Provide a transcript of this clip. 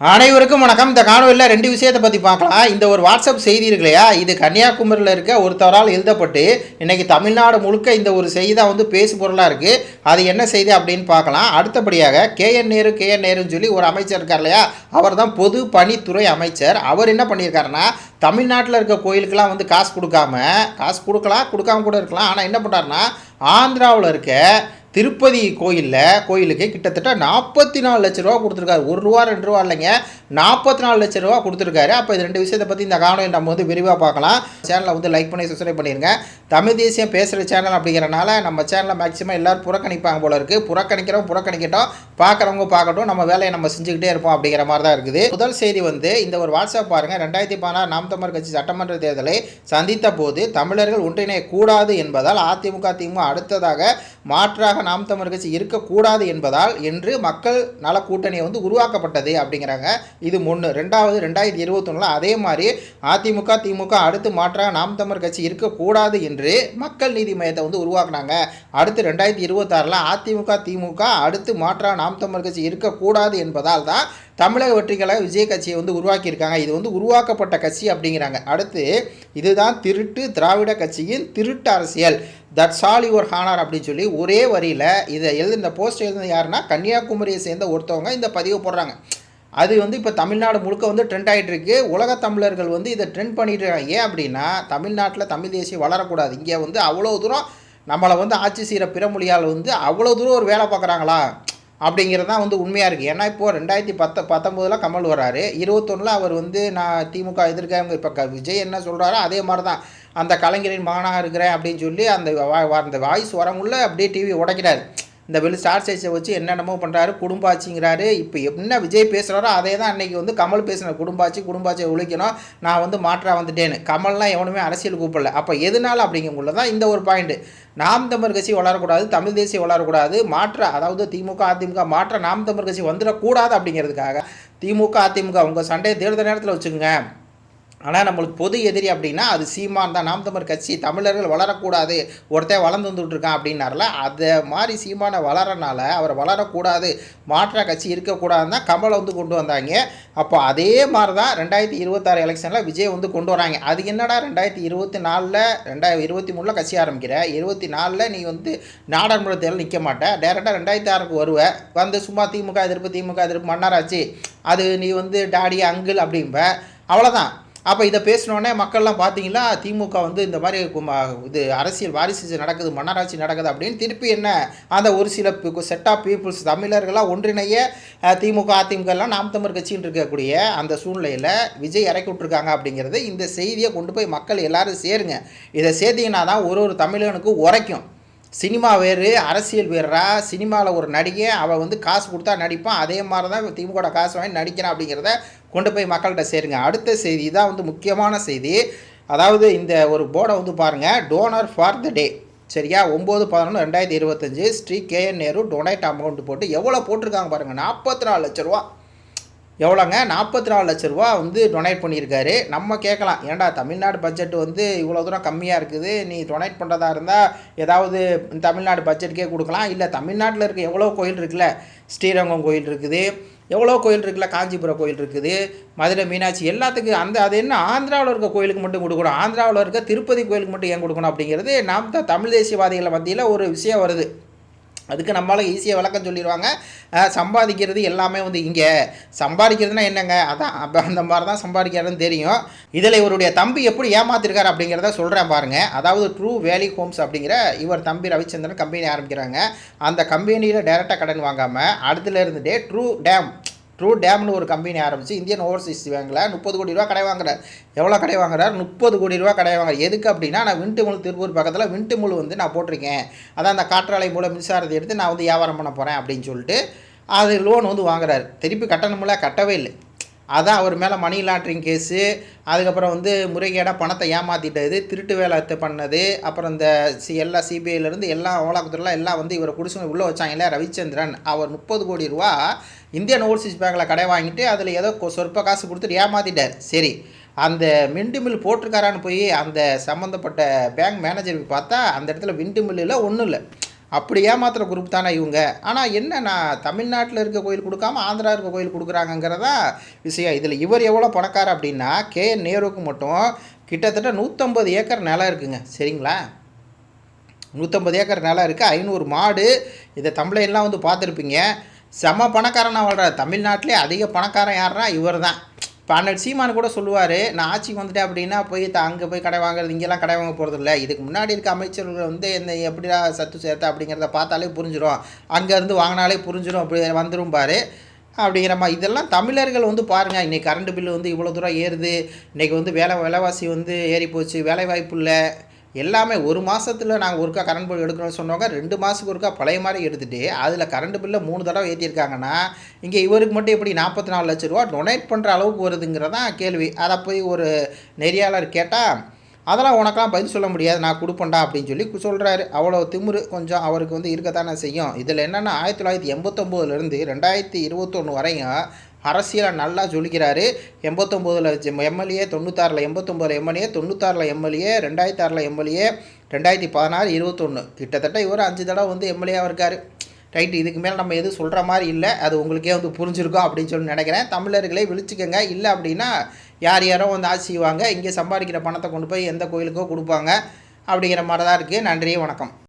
அனைவருக்கும் வணக்கம். இந்த காணொலியில் ரெண்டு விஷயத்தை பற்றி பார்க்கலாம். இந்த ஒரு வாட்ஸ்அப் செய்தி இருக்கு இல்லையா? இது கன்னியாகுமரியில் இருக்க ஒருத்தவரால் எழுதப்பட்டு இன்றைக்கி தமிழ்நாடு முழுக்க இந்த ஒரு செய்தி தான் வந்து பேசு பொருளாக இருக்குது அது என்ன செய்தி அப்படின்னு பார்க்கலாம். அடுத்தபடியாக கேஎன் நேரு கேஎன் நேருன்னு சொல்லி ஒரு அமைச்சர் இருக்கார் இல்லையா? அவர் தான் பொது பணித்துறை அமைச்சர். அவர் என்ன பண்ணியிருக்காருன்னா தமிழ்நாட்டில் இருக்க கோயிலுக்கெல்லாம் வந்து காசு கொடுக்காம காசு கொடுக்கலாம் கொடுக்காம கூட இருக்கலாம். ஆனால் என்ன பண்ணுறாருன்னா ஆந்திராவில் இருக்க திருப்பதி கோயிலில் கோயிலுக்கு கிட்டத்தட்ட நாற்பத்தி நாலு லட்ச ரூபா கொடுத்துருக்காரு. ஒரு ரூபா ரெண்டு ரூபா இல்லைங்க. நாற்பத்தி நாலு லட்ச ரூபா கொடுத்துருக்காரு. அப்போ இது ரெண்டு விஷயத்தை பற்றி இந்த காணொலி நம்ம வந்து விரிவாக பார்க்கலாம். சேனலை வந்து லைக் பண்ணி சப்ஸ்கிரைப் பண்ணிடுங்க தமிழ் தேசியம் பேசுகிற சேனல் அப்படிங்கிறனால நம்ம சேனலை மேக்ஸிமம் எல்லோரும் புறக்கணிப்பாங்க போல இருக்குது புறக்கணிக்கிறோம் புறக்கணிக்கட்டும். பார்க்குறவங்க பார்க்கட்டும் நம்ம வேலையை நம்ம செஞ்சுக்கிட்டே இருப்போம் அப்படிங்கிற மாதிரி தான் இருக்குது. முதல் செய்தி வந்து இந்த ஒரு வாட்ஸ்அப் பாருங்கள் ரெண்டாயிரத்தி பதினாறு நாம் தமிழர் கட்சி சட்டமன்ற தேர்தலை சந்தித்த போது தமிழர்கள் ஒன்றிணைய கூடாது என்பதால் அதிமுக திமுக அடுத்ததாக மாற்றாக நாம் தமிழர் கட்சி இருக்கக்கூடாது என்பதால் என்று மக்கள் நல கூட்டணி வந்து உருவாக்கப்பட்டது அப்படிங்கிறாங்க. இது ஒன்று ரெண்டாவது ரெண்டாயிரத்தி இருபத்தொன்னில் அதே மாதிரி அதிமுக திமுக அடுத்து மாற்றாக நாம் தமிழர் கட்சி இருக்கக்கூடாது என்று மக்கள் நீதி மையத்தை வந்து உருவாக்குனாங்க. அடுத்து ரெண்டாயிரத்தி இருபத்தாறில் அதிமுக திமுக அடுத்து மாற்றாக நாம் தமிழர் கட்சி இருக்கக்கூடாது என்பதால் தான் தமிழக வெற்றிக்கழக விஜய் கட்சியை வந்து உருவாக்கியிருக்காங்க. இது வந்து உருவாக்கப்பட்ட கட்சி அப்படிங்கிறாங்க. அடுத்து இதுதான் திருட்டு திராவிட கட்சியின் திருட்டு அரசியல். தட்ஸ் ஆல் யுவர் ஹானார் அப்படின்னு சொல்லி ஒரே வரியில் இதை எழுதி இந்த போஸ்ட் எழுதுனது யாருன்னா கன்னியாகுமரியை சேர்ந்த ஒருத்தவங்க இந்த பதிவு போடுறாங்க. அது வந்து இப்போ தமிழ்நாடு முழுக்க வந்து ட்ரெண்ட் ஆகிட்டு இருக்கு உலக தமிழர்கள் வந்து இதை ட்ரெண்ட் பண்ணிட்டு இருக்காங்க ஏன் அப்படின்னா தமிழ்நாட்டில் தமிழ் தேசியம் வளரக்கூடாது. இங்கே வந்து அவ்வளோ தூரம் நம்மளை வந்து ஆட்சி செய்கிற பிற மொழியால் வந்து அவ்வளோ தூரம் ஒரு வேலை பார்க்குறாங்களா? அப்படிங்கிறது தான் வந்து உண்மையாக இருக்குது ஏன்னா இப்போது ரெண்டாயிரத்தி பத்த பத்தொம்போதில் கமல் வராரு இருபத்தொன்னில் அவர் வந்து நான் திமுக எதிர்க்காங்க இப்போ க விஜய் என்ன சொல்கிறாரோ அதே மாதிரி தான் அந்த கலைஞரின் மகனாக இருக்கிறேன் அப்படின்னு சொல்லி அந்த வா- வா- அந்த வாய்ஸ் வரமுள்ள அப்படியே டிவி உடைக்கிறாரு. இந்த வெளி ஸ்டார் சைஸை வச்சு என்னென்னமோ பண்ணுறாரு குடும்பாச்சிங்கிறாரு இப்போ என்ன விஜய் பேசுகிறாரோ அதே தான் அன்றைக்கி வந்து கமல் பேசின குடும்பாச்சி குடும்பாச்சியை ஒழிக்கணும். நான் வந்து மாற்றா வந்துட்டேன்னு. கமல்லாம் எவனுமே அரசியல் கூப்பிடல. அப்போ எதனால அப்படிங்குள்ள தான் இந்த ஒரு பாயிண்ட்டு நாம் தமிழ் கட்சி வளரக்கூடாது தமிழ் தேசியம் வளரக்கூடாது. மாற்ற அதாவது திமுக அதிமுக மாற்ற நாம் தமிழ் கட்சி வந்துடக்கூடாது அப்படிங்கிறதுக்காக திமுக அதிமுக உங்கள் சண்டையை தேர்தல் நேரத்தில் வச்சுக்கோங்க. ஆனால் நம்மளுக்கு பொது எதிரி அப்படின்னா அது சீமான் தான். நாம் தமிழ் கட்சி தமிழர்கள் வளரக்கூடாது. ஒருத்தன் வளர்ந்து வந்துட்டு இருக்கான் அப்படின்னார்ல அதை மாதிரி சீமானை வளரனால அவர் வளரக்கூடாது. மாற்ற கட்சி இருக்கக்கூடாதுன்னு தான் கமலை வந்து கொண்டு வந்தாங்க. அப்போ அதே மாதிரி தான் ரெண்டாயிரத்தி இருபத்தாறு எலெக்ஷனில் விஜய் வந்து கொண்டு வராங்க. அது என்னடா ரெண்டாயிரத்தி இருபத்தி நாலில் ரெண்டாயிரத்தி இருபத்தி மூணில் கட்சி ஆரம்பிக்கிற? இருபத்தி நாலில் நீ வந்து நாடாளுமன்ற தேர்தல் நிற்க மாட்டேன் டேரெக்டாக ரெண்டாயிரத்தி ஆறுக்கு வருவ. வந்து சும்மா திமுக எதிர்ப்பு திமுக எதிர்ப்பு மன்னராச்சு அது நீ வந்து டாடி அங்கிள் அப்படிம்ப. அவ்வளோதான் அப்போ இதை பேசினோடனே மக்கள்லாம் பார்த்தீங்கன்னா திமுக வந்து இந்த மாதிரி இது அரசியல் வாரிசு நடக்குது மன்னராட்சி நடக்குது அப்படின்னு திருப்பி என்ன அந்த ஒரு சில செட் ஆஃப் பீப்புள்ஸ் தமிழர்களாக ஒன்றிணைய திமுக அதிமுகலாம் நாம் தமிழ் கட்சின்னு இருக்கக்கூடிய அந்த சூழ்நிலையில் விஜய் இறக்கி விட்ருக்காங்க அப்படிங்கிறது இந்த செய்தியை கொண்டு போய் மக்கள் எல்லோரும் சேருங்க. இதை சேர்த்தீங்கன்னா தான் ஒரு ஒரு தமிழனுக்கும் உரைக்கும். சினிமா வேறு அரசியல் வேறுரா சினிமாவில் ஒரு நடிகை அவள் வந்து காசு கொடுத்தா நடிப்பான். அதே மாதிரி தான் திமுக காசு வாங்கி நடிக்கிறான் அப்படிங்கிறத கொண்டு போய் மக்கள்கிட்ட சேருங்க. அடுத்த செய்தி தான் வந்து முக்கியமான செய்தி. அதாவது இந்த ஒரு போர்டை வந்து பாருங்கள் டோனர் ஃபார் த டே. சரியா? ஒம்பது பதினொன்று ரெண்டாயிரத்தி இருபத்தஞ்சு. Sri K N Nehru donate amount போட்டு எவ்வளோ போட்டிருக்காங்க பாருங்கள் நாற்பத்தி நாலு லட்ச ரூபா. எவ்வளோங்க? நாற்பத்தி நாலு லட்ச ரூபா வந்து டொனேட் பண்ணியிருக்காரு. நம்ம கேட்கலாம். ஏன்டா தமிழ்நாடு பட்ஜெட் வந்து இவ்வளோ தூரம் கம்மியாக இருக்குது. நீ டொனேட் பண்ணுறதா இருந்தால் ஏதாவது தமிழ்நாடு பட்ஜெட்டுக்கே கொடுக்கலாம். இல்லை தமிழ்நாட்டில் இருக்க எவ்வளோ கோயில் இருக்குல்ல? ஸ்ரீரங்கம் கோயில் இருக்குது. எவ்வளோ கோயில் இருக்குல்ல? காஞ்சிபுரம் கோயில் இருக்குது. மதுரை மீனாட்சி எல்லாத்துக்கும் அந்த அது என்ன? ஆந்திராவில் இருக்க கோயிலுக்கு மட்டும் கொடுக்கணும். ஆந்திராவில் இருக்க திருப்பதி கோயிலுக்கு மட்டும் ஏன் கொடுக்கணும் அப்படிங்கிறது நாம் தான் தமிழ் தேசியவாதிகளை மத்தியில் ஒரு விஷயம் வருது. அதுக்கு நம்மளால் ஈஸியாக விளக்கம் சொல்லிடுவாங்க சம்பாதிக்கிறது எல்லாமே வந்து இங்கே. சம்பாதிக்கிறதுனா என்னங்க? அதான் அப்போ அந்த மாதிரி தான் சம்பாதிக்கிறதுன்னு தெரியும். இதில் இவருடைய தம்பி எப்படி ஏமாத்திருக்காரு அப்படிங்கிறத சொல்கிறேன் பாருங்கள் அதாவது ட்ரூ வேலி ஹோம்ஸ் அப்படிங்கிற இவர் தம்பி ரவிச்சந்திரன் கம்பெனி ஆரம்பிக்கிறாங்க. அந்த கம்பெனியில் டைரெக்டாக கடன் வாங்காமல் அடுத்துல இருந்துட்டே ட்ரூ டேம் ட்ரூ டேம்னு ஒரு கம்பெனி ஆரம்பித்து இந்தியன் ஓவர்சீஸ் பேங்கில் முப்பது கோடி ரூபா கடை வாங்குறார். எவ்வளோ கடை வாங்குறார்? முப்பது கோடி ரூபா கடை வாங்குறார். எதுக்கு அப்படின்னா நான் விண்டுமுள் திருப்பூர் பக்கத்தில் விண்டுமுள் வந்து நான் போட்டிருக்கேன். அதான் அந்த காற்றாலை மூலம் மின்சாரத்தை எடுத்து நான் வந்து வியாபாரம் பண்ண போகிறேன் அப்படின்னு சொல்லிட்டு அது லோன் வந்து வாங்குறாரு. திருப்பி கட்டணமில்ல கட்டவே இல்லை. அதான் அவர் மேலே மணி லாண்ட்ரிங் கேஸு அதுக்கப்புறம் வந்து முறைகேடாக பணத்தை ஏமாற்றிட்டது திருட்டு வேலை பண்ணது அப்புறம் இந்த சி எல்லா சிபிஐலேருந்து எல்லா ஓலாக்குத்துறையில் எல்லாம் வந்து இவரை குடிச்சு உள்ளே வச்சாங்கல்ல ரவிச்சந்திரன். அவர் முப்பது கோடி ரூபா இந்தியன் ஓவர்சீஸ் பேங்கில் கடை வாங்கிட்டு அதில் ஏதோ கொ- சொற்ப காசு கொடுத்துட்டு ஏமாற்றிட்டார் சரி அந்த விண்டு மில் போட்டிருக்காரான்னு போய் அந்த சம்மந்தப்பட்ட பேங்க் மேனேஜருக்கு பார்த்தா அந்த இடத்துல விண்டு மில்லில் ஒன்றும் இல்லை. அப்படி ஏமாத்துகிற குரூப் தானே இவங்க. ஆனால் என்ன நான் தமிழ்நாட்டில் இருக்க கோயில் கொடுக்காம ஆந்திரா இருக்க கோயில் கொடுக்குறாங்கங்கிறதா விஷயம். இதில் இவர் எவ்வளோ பணக்காரர் அப்படின்னா கே. என். நேருவுக்கு மட்டும் கிட்டத்தட்ட நூற்றம்பது ஏக்கர் நிலம் இருக்குங்க. சரிங்களா? நூற்றம்பது ஏக்கர் நிலம் இருக்குது ஐநூறு மாடு. இதை தமிழையெல்லாம் வந்து பார்த்துருப்பீங்க. செம பணக்காரனாக வாழ்கிறார் தமிழ்நாட்டிலே அதிக பணக்காரன் யாருன்னா இவர் தான் இப்போ அண்ணன் சீமான் கூட சொல்லுவார் நான் ஆட்சிக்கு வந்துட்டேன் அப்படின்னா போய் அங்கே போய் கடை வாங்குறது இங்கெல்லாம் கடை வாங்க போகிறது இல்லை இதுக்கு முன்னாடி இருக்க அமைச்சர்கள் வந்து என்ன எப்படிடா சத்து சேர்த்தா அப்படிங்கிறத பார்த்தாலே புரிஞ்சிடும் அங்கேருந்து வாங்கினாலே புரிஞ்சிடும் அப்படி வந்துடும் பாரு. அப்படிங்கிற மாதிரி இதெல்லாம் தமிழர்கள் வந்து பாருங்கள் இன்றைக்கி கரண்ட் பில்லு வந்து இவ்வளோ தூரம் ஏறுது. இன்றைக்கி வந்து வேலை விலைவாசி வந்து ஏறி போச்சு வேலை வாய்ப்பு இல்லை. எல்லாமே ஒரு மாதத்தில் நாங்கள் ஒருக்கா கரண்ட் பில் எடுக்கணும்னு சொன்னவங்க ரெண்டு மாதத்துக்கு ஒருக்கா பழைய மாதிரி எடுத்துகிட்டு அதில் கரண்ட் பில்லை மூணு தடவை ஏற்றிருக்காங்கன்னா இங்கே இவருக்கு மட்டும் எப்படி நாற்பத்தி நாலு லட்ச ரூபா டொனேட் பண்ணுற அளவுக்கு வருதுங்கிறதான் கேள்வி. அதை போய் ஒரு நெறியாளர் கேட்டால் அதெல்லாம் உனக்கெல்லாம் பதில் சொல்ல முடியாது நான் கொடுப்பேன்டா அப்படின்னு சொல்லி சொல்கிறாரு அவ்வளோ திமிரு கொஞ்சம் அவருக்கு வந்து இருக்கத்தானே செய்யும். இதில் என்னென்னா ஆயிரத்தி தொள்ளாயிரத்தி எண்பத்தொம்போதுலேருந்து ரெண்டாயிரத்தி இருபத்தொன்று வரையும் அரசியலை நல்லா சொல்லிக்கிறாரு. எண்பத்தொம்போதில் எம்எல்ஏ தொண்ணூத்தாறில் எண்பத்தொம்போதில் எம்எல்ஏ தொண்ணூத்தாறில் எம்எல்ஏ ரெண்டாயிரத்தி ஆறில் எம்எல்ஏ ரெண்டாயிரத்தி பதினாறு இருபத்தொன்று கிட்டத்தட்ட இவர் அஞ்சு தடவை வந்து எம்எல்ஏவாக இருக்கார். ரைட்டு இதுக்கு மேலே நம்ம எதுவும் சொல்கிற மாதிரி இல்லை. அது உங்களுக்கே வந்து புரிஞ்சிருக்கும் அப்படின்னு சொல்லி நினைக்கிறேன். தமிழர்களே விழிச்சுக்கோங்க. இல்லை அப்படின்னா யார் யாரோ வந்து ஆட்சி செய்வாங்க. இங்கே சம்பாதிக்கிற பணத்தை கொண்டு போய் எந்த கோயிலுக்கோ கொடுப்பாங்க. அப்படிங்கிற மாதிரி தான் இருக்குது நன்றி வணக்கம்.